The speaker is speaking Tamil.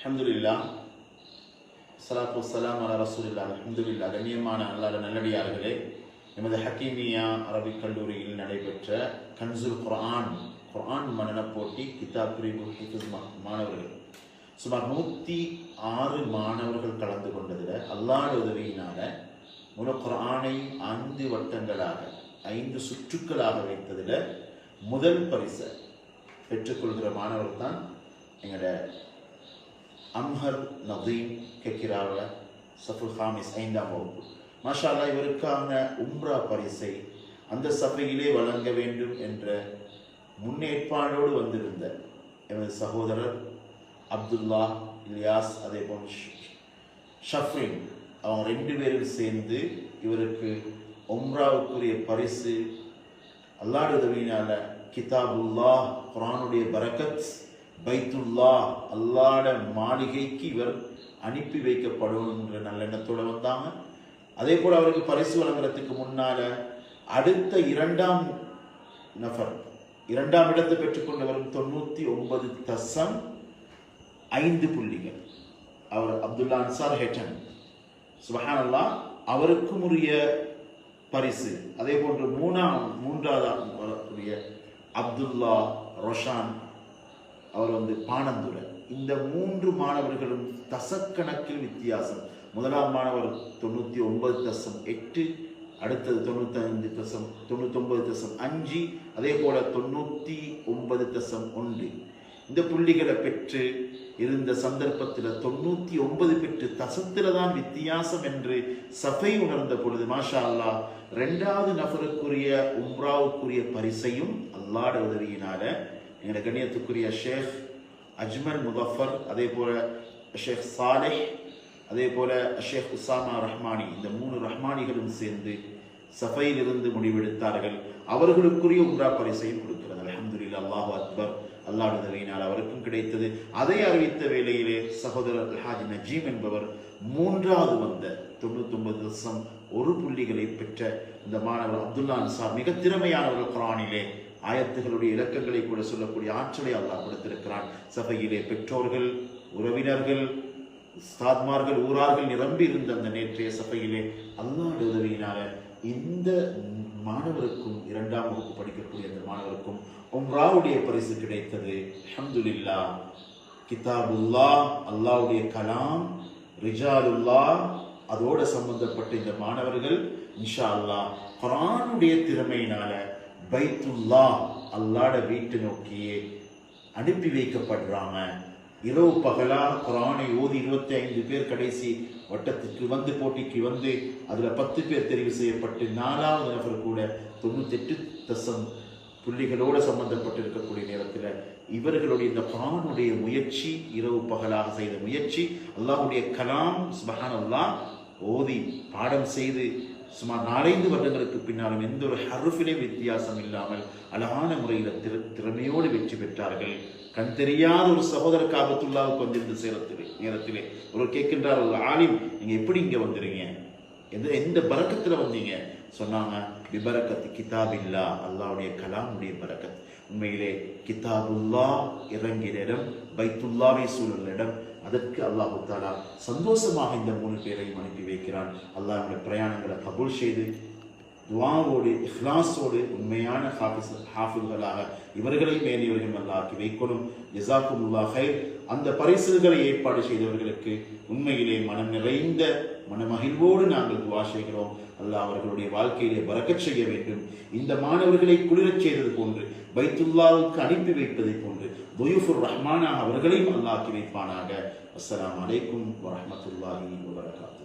அல்ஹம்துலில்லா சலாத்து வசலாம் அலா ரசூலில்லா அஹமதுல்லா கண்ணியமான அல்லாத நல்லடியார்களே எமது ஹக்கீமியா அரபிக் கல்லூரியில் நடைபெற்ற கன்சுல் குர்ஆன் குர்ஆன் மனன போட்டி கிதாப் பிரிவு மாணவர்கள். சுமார் நூற்றி ஆறு மாணவர்கள் கலந்து கொண்டதில் அல்லாஹ் உதவியினால முழு குர்ஆனை ஐந்து வட்டங்களாக ஐந்து சுற்றுக்களாக வைத்ததில் முதல் பரிசை பெற்றுக்கொள்கிற மாணவர் தான் எங்களோட அம்ஹர் நதீம் கேட்கிறார்கள். சஃபுல் ஹாமிஸ் ஐந்தாம் வகுப்பு. மாஷா இவருக்கான உம்ரா பரிசை அந்த சபையிலே வழங்க வேண்டும் என்ற முன்னேற்பாடோடு வந்திருந்த எமது சகோதரர் அப்துல்லா இலியாஸ் அதே போல் ஷ்- ஷஃப்ரின் அவங்க ரெண்டு பேரும் சேர்ந்து இவருக்கு உம்ராவுக்குரிய பரிசு அல்லாடு உதவியினால கிதாபுல்லா குரானுடைய பரக்கத் பைத்துல்லா அல்லாட மாளிகைக்கு இவர் அனுப்பி வைக்கப்படணுன்ற நல்லெண்ணத்தோடு வந்தாங்க. அதே போல் அவருக்கு பரிசு வழங்குறதுக்கு முன்னால அடுத்த இரண்டாம் நபர் இரண்டாம் இடத்தை பெற்றுக்கொண்டு வரும் தொண்ணூற்றி ஒன்பது தசம் ஐந்து புள்ளிகள். அவர் அப்துல்லா அன்சார் ஹெட்டன். சுபஹானல்லா அவருக்கும் உரிய பரிசு. அதே போன்று மூணாம் மூன்றாவது வரக்கூடிய அப்துல்லா ரொஷான் அவர் வந்து பானந்துரை இந்த மூன்று மாணவர்களும் தசக்கணக்கில் வித்தியாசம். முதலாம் மாணவர் தொண்ணூற்றி ஒன்பது தசம் எட்டு அடுத்தது தொண்ணூத்தஞ்சு தசம் தொண்ணூத்தொன்பது தசம் அஞ்சு அதே போல தொண்ணூற்றி ஒன்பது தசம் ஒன்று. இந்த புள்ளிகளை பெற்று இருந்த சந்தர்ப்பத்தில் தொண்ணூற்றி ஒன்பது பெற்று தசத்தில் தான் வித்தியாசம் என்று சபை உணர்ந்த பொழுது மாஷா அல்லாஹ் ரெண்டாவது நபருக்குரிய உம்ராவுக்குரிய பரிசையும் அல்லாட உதவியினால எங்களுடைய கண்ணியத்துக்குரிய ஷேக் அஜ்மல் முதஃபர் அதே போல் ஷேக் சாலேஹ் அதே போல் ஷேக் உசாமா ரஹ்மானி இந்த மூணு ரஹ்மானிகளும் சேர்ந்து சஃபையிலிருந்து முடிவெடுத்தார்கள். அவர்களுக்குரிய உம்ரா பரிசையும் கொடுக்கிறது. அல்ஹம்துலில்லாஹ் அல்லாஹு அக்பர். அல்லாஹ் அவருக்கும் கிடைத்தது. அதை அறிவித்த வேளையிலே சகோதரர் ஹாஜி நஜீம் என்பவர் மூன்றாவது வந்த தொண்ணூத்தொன்பது வருஷம் ஒரு புள்ளிகளை பெற்ற இந்த மாணவர் அப்துல்லா அன்சார் மிக திறமையானவர்கள் குரானிலே ஆயத்துகளுடைய இலக்கங்களை கூட சொல்லக்கூடிய ஆற்றலை அல்லாஹ் கொடுத்திருக்கிறான். சபையிலே பெற்றோர்கள் உறவினர்கள் சாத்மார்கள் ஊரார்கள் நிரம்பி இருந்த அந்த நேற்றைய சபையிலே அல்லாஹ் உதவியினால இந்த மாணவருக்கும் இரண்டாம் வகுப்பு படிக்கக்கூடிய அந்த மாணவருக்கும் உம்ராவுடைய பரிசு கிடைத்தது. அஹமதுல்லா கிதாபுல்லா அல்லாவுடைய கலாம் ரிஜாலுல்லா அதோட சம்பந்தப்பட்ட இந்த மாணவர்கள் இன்ஷா அல்லாஹ் குரானுடைய திறமையினால பைத்துல்லா அல்லாட வீட்டு நோக்கியே அனுப்பி வைக்கப்படுறாங்க இரவு பகலாக குரானை ஓதி இருபத்தி ஐந்து பேர் கடைசி வட்டத்துக்கு வந்து போட்டிக்கு வந்து அதில் பத்து பேர் தெரிவு செய்யப்பட்டு நாலாவது நபர் கூட தொண்ணூத்தெட்டு தசம் புள்ளிகளோடு சம்பந்தப்பட்டு இருக்கக்கூடிய நேரத்தில் இவர்களுடைய இந்த குரானுடைய முயற்சி இரவு பகலாக செய்த முயற்சி அல்லாஹ்வுடைய கலாம் சுபஹான் அல்லாஹ் ஓதி பாடம் செய்து சுமார் நாலைந்து வருடங்களுக்கு பின்னாலும் எந்த ஒரு ஹருஃபிலே வித்தியாசம் இல்லாமல் அழகான முறையில் திற திறமையோடு வெற்றி பெற்றார்கள். கண் தெரியாத ஒரு சகோதர காபத்துல்லாவுக்கு வந்திருந்த சேரத்திலே நேரத்திலே. ஒரு கேட்கின்றார் ஒரு ஆலிம் நீங்கள் எப்படி இங்கே வந்துடுங்க எந்த எந்த பறக்கத்தில் வந்தீங்க? சொன்னாங்க விபரக்கத்து கிதாபில்லா அல்லாவுடைய கலாமுடைய பரக்கத் உண்மையிலே கிதாபுல்லா இறங்கிய இடம் பைத்துல்லாவை சூழல் இடம் அதற்கு அல்லாஹு தாலா சந்தோஷமாக இந்த மூணு பேரையும் அனுப்பி வைக்கிறான். அல்லாஹ் பிரயாணங்களை கபூல் செய்து துவாவோடு இஹ்லாஸோடு உண்மையான ஹாஃபிஸ் ஹாஃபில்களாக இவர்களை மேலியவர்கள் நல்லாக்கி வைக்கணும். ஜசாக்குமுல்லா ஹைர் அந்த பரிசுகளை ஏற்பாடு செய்தவர்களுக்கு உண்மையிலே மனம் நிறைந்த மனமகிழ்வோடு நாங்கள் துவா செய்கிறோம். அல்லாஹ் அவர்களுடைய வாழ்க்கையிலே பறக்கச் செய்ய வேண்டும். இந்த மாணவர்களை குளிரச் செய்தது போன்று பைத்துல்லாவுக்கு அனுப்பி வைப்பதை போன்று துயுஃபுர் ரஹ்மானாக அவர்களையும் அல்லாக்கி வைப்பானாக. அஸ்லாம் அலைக்கும் வரமத்துல்லாஹி வரகாத்து